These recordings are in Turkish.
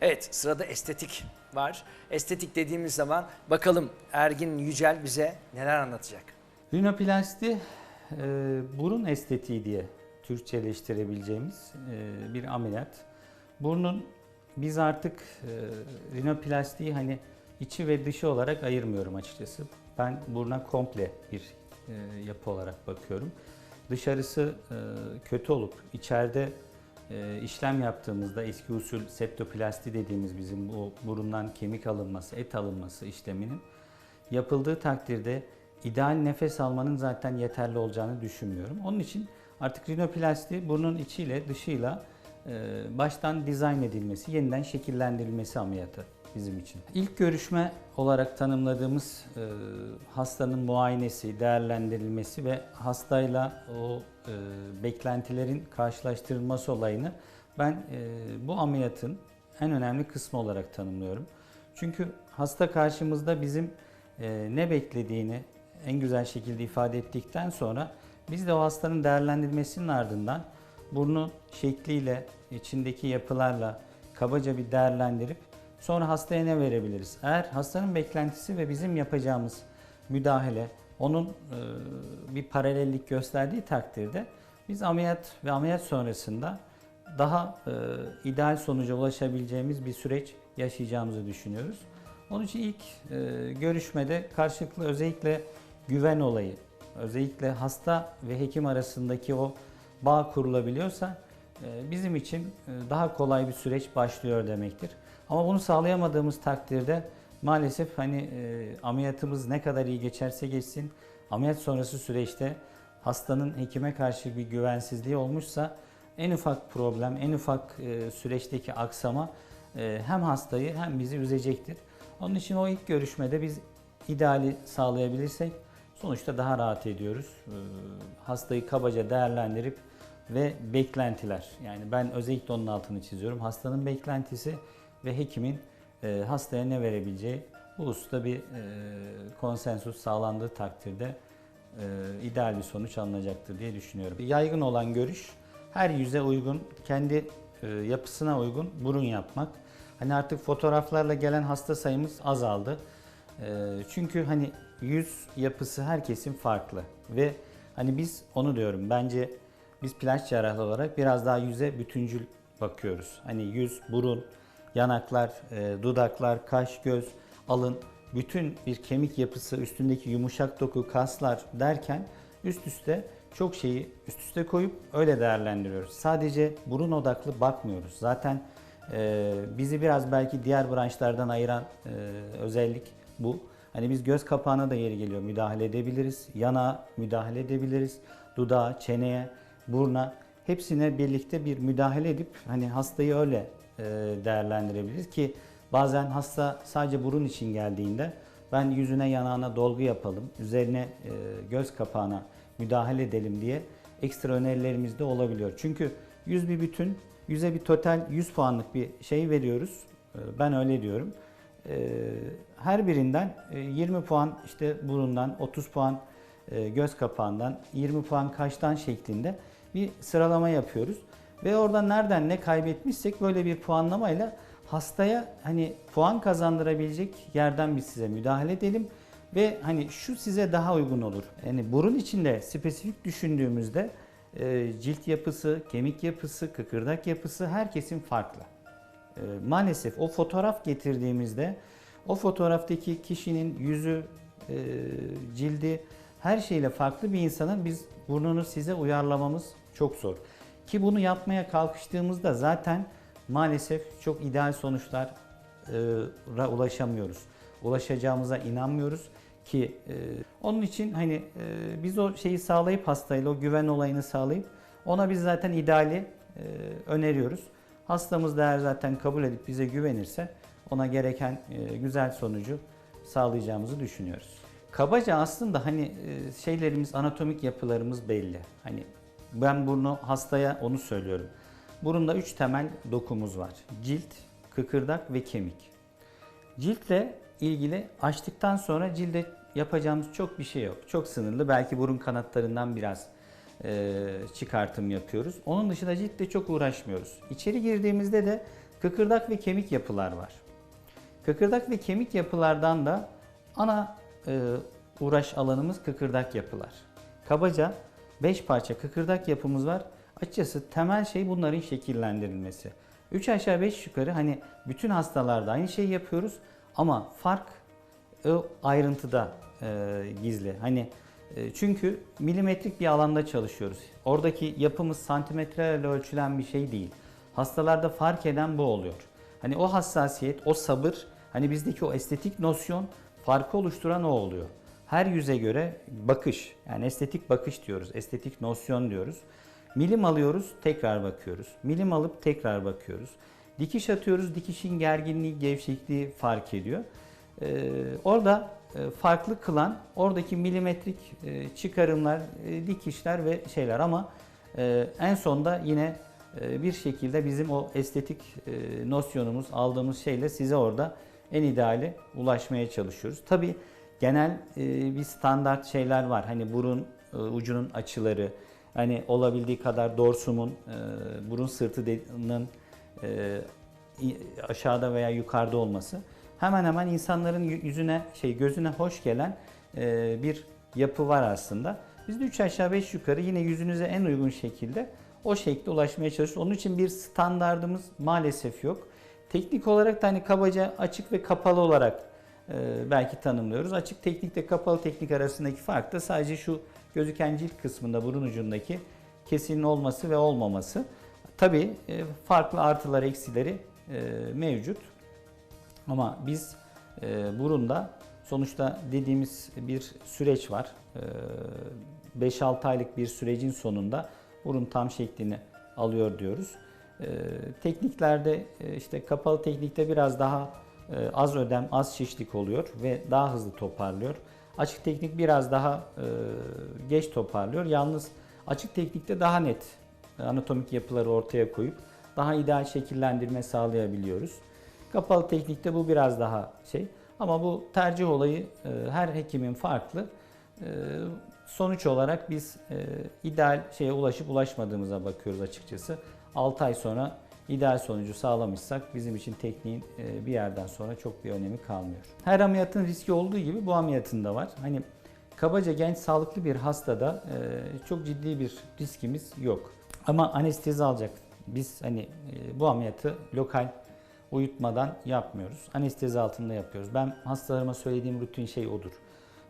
Evet sırada estetik var. Estetik dediğimiz zaman bakalım Ergin Yücel bize neler anlatacak. Rinoplasti e, burun estetiği diye Türkçeleştirebileceğimiz e, bir ameliyat. Burnun biz artık e, rinoplastiği hani içi ve dışı olarak ayırmıyorum açıkçası. Ben buruna komple bir e, yapı olarak bakıyorum. Dışarısı e, kötü olup içeride e, işlem yaptığımızda eski usul septoplasti dediğimiz bizim bu burundan kemik alınması, et alınması işleminin yapıldığı takdirde ideal nefes almanın zaten yeterli olacağını düşünmüyorum. Onun için artık rinoplasti burnun içiyle dışıyla baştan dizayn edilmesi, yeniden şekillendirilmesi ameliyatı bizim için. İlk görüşme olarak tanımladığımız e, hastanın muayenesi, değerlendirilmesi ve hastayla o e, beklentilerin karşılaştırılması olayını ben e, bu ameliyatın en önemli kısmı olarak tanımlıyorum. Çünkü hasta karşımızda bizim e, ne beklediğini en güzel şekilde ifade ettikten sonra biz de o hastanın değerlendirmesinin ardından burnu şekliyle, içindeki yapılarla kabaca bir değerlendirip sonra hastaya ne verebiliriz? Eğer hastanın beklentisi ve bizim yapacağımız müdahale onun e, bir paralellik gösterdiği takdirde biz ameliyat ve ameliyat sonrasında daha e, ideal sonuca ulaşabileceğimiz bir süreç yaşayacağımızı düşünüyoruz. Onun için ilk e, görüşmede karşılıklı özellikle güven olayı, özellikle hasta ve hekim arasındaki o bağ kurulabiliyorsa e, bizim için e, daha kolay bir süreç başlıyor demektir. Ama bunu sağlayamadığımız takdirde maalesef hani e, ameliyatımız ne kadar iyi geçerse geçsin ameliyat sonrası süreçte hastanın hekime karşı bir güvensizliği olmuşsa en ufak problem, en ufak süreçteki aksama hem hastayı hem bizi üzecektir. Onun için o ilk görüşmede biz ideali sağlayabilirsek sonuçta daha rahat ediyoruz. Hastayı kabaca değerlendirip ve beklentiler. Yani ben özellikle onun altını çiziyorum. Hastanın beklentisi ve hekimin e, hastaya ne verebileceği bu hususta bir e, konsensus sağlandığı takdirde e, ideal bir sonuç alınacaktır diye düşünüyorum. Yaygın olan görüş her yüze uygun, kendi e, yapısına uygun burun yapmak. Hani artık fotoğraflarla gelen hasta sayımız azaldı. E, çünkü hani yüz yapısı herkesin farklı ve hani biz onu diyorum bence biz plaj cerrahlı olarak biraz daha yüze bütüncül bakıyoruz. Hani yüz, burun, yanaklar, e, dudaklar, kaş, göz, alın bütün bir kemik yapısı, üstündeki yumuşak doku, kaslar derken üst üste çok şeyi üst üste koyup öyle değerlendiriyoruz. Sadece burun odaklı bakmıyoruz. Zaten e, bizi biraz belki diğer branşlardan ayıran e, özellik bu. Hani biz göz kapağına da yeri geliyor müdahale edebiliriz. Yana müdahale edebiliriz. Dudağa, çeneye, buruna hepsine birlikte bir müdahale edip hani hastayı öyle e, değerlendirebiliriz ki bazen hasta sadece burun için geldiğinde ben yüzüne yanağına dolgu yapalım, üzerine e, göz kapağına müdahale edelim diye ekstra önerilerimiz de olabiliyor. Çünkü yüz bir bütün, yüze bir total 100 puanlık bir şey veriyoruz. E, Ben öyle diyorum. Her birinden e, 20 puan işte burundan, 30 puan göz kapağından, 20 puan kaştan şeklinde bir sıralama yapıyoruz. Ve orada nereden ne kaybetmişsek böyle bir puanlamayla hastaya hani puan kazandırabilecek yerden biz size müdahale edelim ve hani şu size daha uygun olur. Yani burun içinde spesifik düşündüğümüzde e, cilt yapısı, kemik yapısı, kıkırdak yapısı herkesin farklı. E, maalesef o fotoğraf getirdiğimizde o fotoğraftaki kişinin yüzü, e, cildi her şeyle farklı bir insanın biz burnunu size uyarlamamız çok zor. Ki bunu yapmaya kalkıştığımızda zaten maalesef çok ideal sonuçlara ulaşamıyoruz. Ulaşacağımıza inanmıyoruz ki e, onun için hani e, biz o şeyi sağlayıp hastayla o güven olayını sağlayıp ona biz zaten ideali e, öneriyoruz. Hastamız da eğer zaten kabul edip bize güvenirse ona gereken e, güzel sonucu sağlayacağımızı düşünüyoruz. Kabaca aslında hani e, şeylerimiz, anatomik yapılarımız belli. Hani ben burnu hastaya onu söylüyorum. Burunda üç temel dokumuz var. Cilt, kıkırdak ve kemik. Ciltle ilgili açtıktan sonra cilde yapacağımız çok bir şey yok. Çok sınırlı. Belki burun kanatlarından biraz e, çıkartım yapıyoruz. Onun dışında ciltle çok uğraşmıyoruz. İçeri girdiğimizde de kıkırdak ve kemik yapılar var. Kıkırdak ve kemik yapılardan da ana e, uğraş alanımız kıkırdak yapılar. Kabaca 5 parça kıkırdak yapımız var. Açıkçası temel şey bunların şekillendirilmesi. 3 aşağı 5 yukarı hani bütün hastalarda aynı şeyi yapıyoruz ama fark o ayrıntıda e, gizli. Hani e, çünkü milimetrik bir alanda çalışıyoruz. Oradaki yapımız santimetrelerle ölçülen bir şey değil. Hastalarda fark eden bu oluyor. Hani o hassasiyet, o sabır, hani bizdeki o estetik nosyon farkı oluşturan o oluyor. Her yüze göre bakış, yani estetik bakış diyoruz, estetik nosyon diyoruz. Milim alıyoruz, tekrar bakıyoruz. Milim alıp tekrar bakıyoruz. Dikiş atıyoruz, dikişin gerginliği, gevşekliği fark ediyor. Ee, orada e, farklı kılan oradaki milimetrik e, çıkarımlar, e, dikişler ve şeyler ama en sonda yine bir şekilde bizim o estetik nosyonumuz, aldığımız şeyle size orada en ideali ulaşmaya çalışıyoruz. Tabi genel e, bir standart şeyler var. Hani burun e, ucunun açıları, hani olabildiği kadar dorsumun, e, burun sırtının e, aşağıda veya yukarıda olması hemen hemen insanların yü- yüzüne şey gözüne hoş gelen e, bir yapı var aslında. Biz de 3 aşağı 5 yukarı yine yüzünüze en uygun şekilde o şekilde ulaşmaya çalışıyoruz. Onun için bir standardımız maalesef yok. Teknik olarak da hani kabaca açık ve kapalı olarak belki tanımlıyoruz. Açık teknikle kapalı teknik arasındaki fark da sadece şu gözüken cilt kısmında burun ucundaki kesinin olması ve olmaması. Tabii e, farklı artılar eksileri e, mevcut. Ama biz e, burunda sonuçta dediğimiz bir süreç var. E, 5-6 aylık bir sürecin sonunda burun tam şeklini alıyor diyoruz. Tekniklerde işte kapalı teknikte biraz daha az ödem, az şişlik oluyor ve daha hızlı toparlıyor. Açık teknik biraz daha e, geç toparlıyor. Yalnız açık teknikte daha net anatomik yapıları ortaya koyup daha ideal şekillendirme sağlayabiliyoruz. Kapalı teknikte bu biraz daha şey ama bu tercih olayı e, her hekimin farklı. E, sonuç olarak biz e, ideal şeye ulaşıp ulaşmadığımıza bakıyoruz açıkçası. 6 ay sonra ideal sonucu sağlamışsak bizim için tekniğin e, bir yerden sonra çok bir önemi kalmıyor. Her ameliyatın riski olduğu gibi bu ameliyatın da var. Hani kabaca genç sağlıklı bir hastada e, çok ciddi bir riskimiz yok. Ama anestezi alacak. Biz hani e, bu ameliyatı lokal uyutmadan yapmıyoruz. Anestezi altında yapıyoruz. Ben hastalarıma söylediğim rutin şey odur.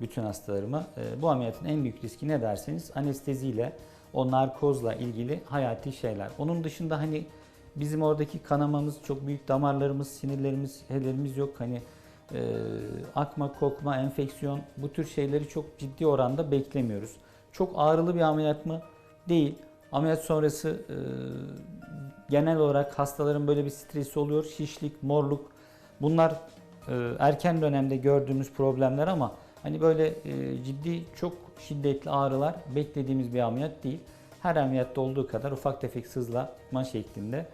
Bütün hastalarıma. Bu ameliyatın en büyük riski ne derseniz anesteziyle, o narkozla ilgili hayati şeyler. Onun dışında hani bizim oradaki kanamamız, çok büyük damarlarımız, sinirlerimiz, helerimiz yok. Hani e, akma, kokma, enfeksiyon bu tür şeyleri çok ciddi oranda beklemiyoruz. Çok ağrılı bir ameliyat mı? Değil. Ameliyat sonrası e, genel olarak hastaların böyle bir stresi oluyor. Şişlik, morluk. Bunlar e, erken dönemde gördüğümüz problemler ama hani böyle e, ciddi çok şiddetli ağrılar beklediğimiz bir ameliyat değil. Her ameliyatta olduğu kadar ufak tefek sızlama şeklinde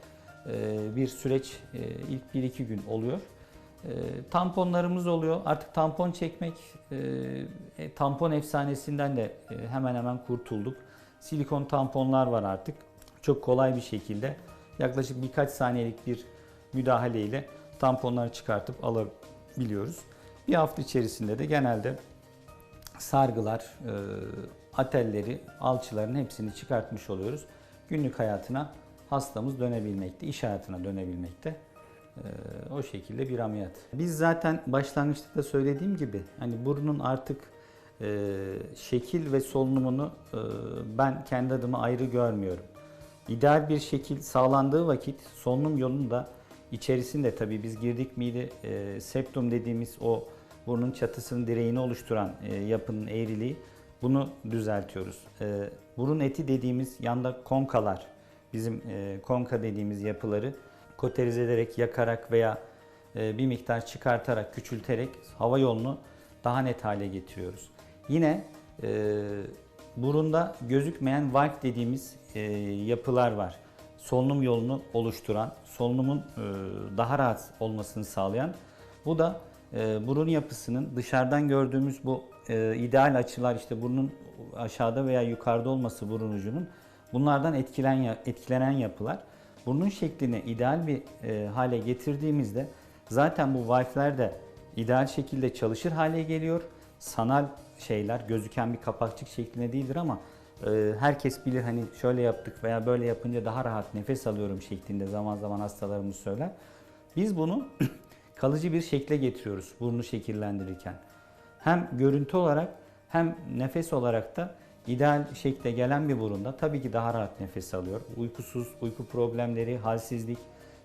e, bir süreç e, ilk 1-2 gün oluyor. E, tamponlarımız oluyor. Artık tampon çekmek, tampon efsanesinden de hemen hemen kurtulduk. Silikon tamponlar var artık. Çok kolay bir şekilde yaklaşık birkaç saniyelik bir müdahale ile tamponları çıkartıp alabiliyoruz. Bir hafta içerisinde de genelde sargılar, atelleri, alçıların hepsini çıkartmış oluyoruz. Günlük hayatına hastamız dönebilmekte, iş hayatına dönebilmekte. E, o şekilde bir ameliyat. Biz zaten başlangıçta da söylediğim gibi hani burnun artık e, şekil ve solunumunu e, ben kendi adıma ayrı görmüyorum. İdeal bir şekil sağlandığı vakit solunum yolunu da içerisinde tabii biz girdik miydi e, septum dediğimiz o burnun çatısının direğini oluşturan e, yapının eğriliği bunu düzeltiyoruz. E, burun eti dediğimiz yanda konkalar bizim e, konka dediğimiz yapıları koterize ederek yakarak veya e, bir miktar çıkartarak küçülterek hava yolunu daha net hale getiriyoruz. Yine e, burunda gözükmeyen valk dediğimiz e, yapılar var. Solunum yolunu oluşturan, solunumun e, daha rahat olmasını sağlayan. Bu da e, burun yapısının dışarıdan gördüğümüz bu e, ideal açılar işte burnun aşağıda veya yukarıda olması burun ucunun bunlardan etkilen, etkilenen yapılar. burnun şeklini ideal bir e, hale getirdiğimizde zaten bu valfler de ideal şekilde çalışır hale geliyor. Sanal şeyler gözüken bir kapakçık şeklinde değildir ama e, herkes bilir hani şöyle yaptık veya böyle yapınca daha rahat nefes alıyorum şeklinde zaman zaman hastalarımız söyler. Biz bunu kalıcı bir şekle getiriyoruz burnu şekillendirirken. Hem görüntü olarak hem nefes olarak da ideal şekle gelen bir burunda tabii ki daha rahat nefes alıyor. Uykusuz, uyku problemleri, halsizlik,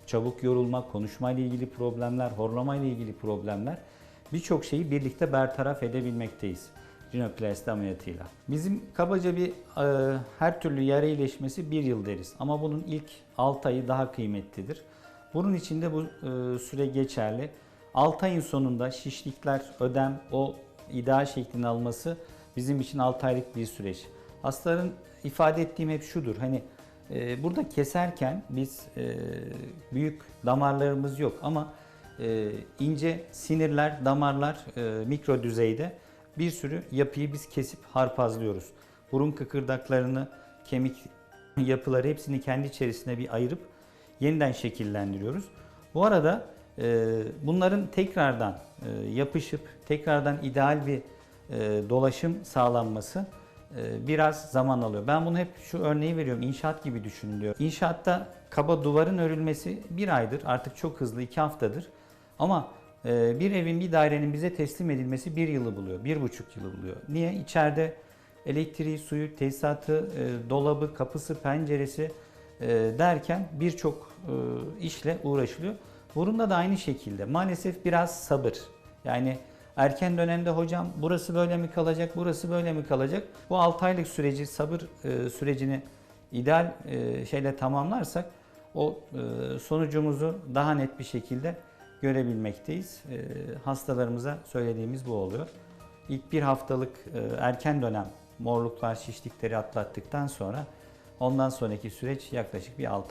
çabuk yorulma, konuşma ile ilgili problemler, horlama ile ilgili problemler birçok şeyi birlikte bertaraf edebilmekteyiz rinoplasti ameliyatıyla. Bizim kabaca bir e, her türlü yara iyileşmesi bir yıl deriz ama bunun ilk 6 ayı daha kıymetlidir. Bunun içinde bu e, süre geçerli. 6 ayın sonunda şişlikler, ödem, o ideal şeklini alması bizim için 6 aylık bir süreç. Hastaların ifade ettiğim hep şudur. Hani e, burada keserken biz e, büyük damarlarımız yok ama e, ince sinirler, damarlar e, mikro düzeyde bir sürü yapıyı biz kesip harpazlıyoruz. Burun kıkırdaklarını, kemik yapıları hepsini kendi içerisine bir ayırıp yeniden şekillendiriyoruz. Bu arada bunların tekrardan e, yapışıp tekrardan ideal bir e, dolaşım sağlanması e, biraz zaman alıyor. Ben bunu hep şu örneği veriyorum. İnşaat gibi düşünün diyor. İnşaatta kaba duvarın örülmesi bir aydır. Artık çok hızlı iki haftadır. Ama bir evin bir dairenin bize teslim edilmesi bir yılı buluyor. Bir buçuk yılı buluyor. Niye? İçeride elektriği, suyu, tesisatı, dolabı, kapısı, penceresi derken birçok işle uğraşılıyor. Burunda da aynı şekilde. Maalesef biraz sabır. Yani erken dönemde hocam burası böyle mi kalacak, burası böyle mi kalacak? Bu 6 aylık süreci, sabır e, sürecini ideal e, şeyle tamamlarsak o e, sonucumuzu daha net bir şekilde görebilmekteyiz. E, hastalarımıza söylediğimiz bu oluyor. İlk bir haftalık e, erken dönem morluklar, şişlikleri atlattıktan sonra ondan sonraki süreç yaklaşık bir 6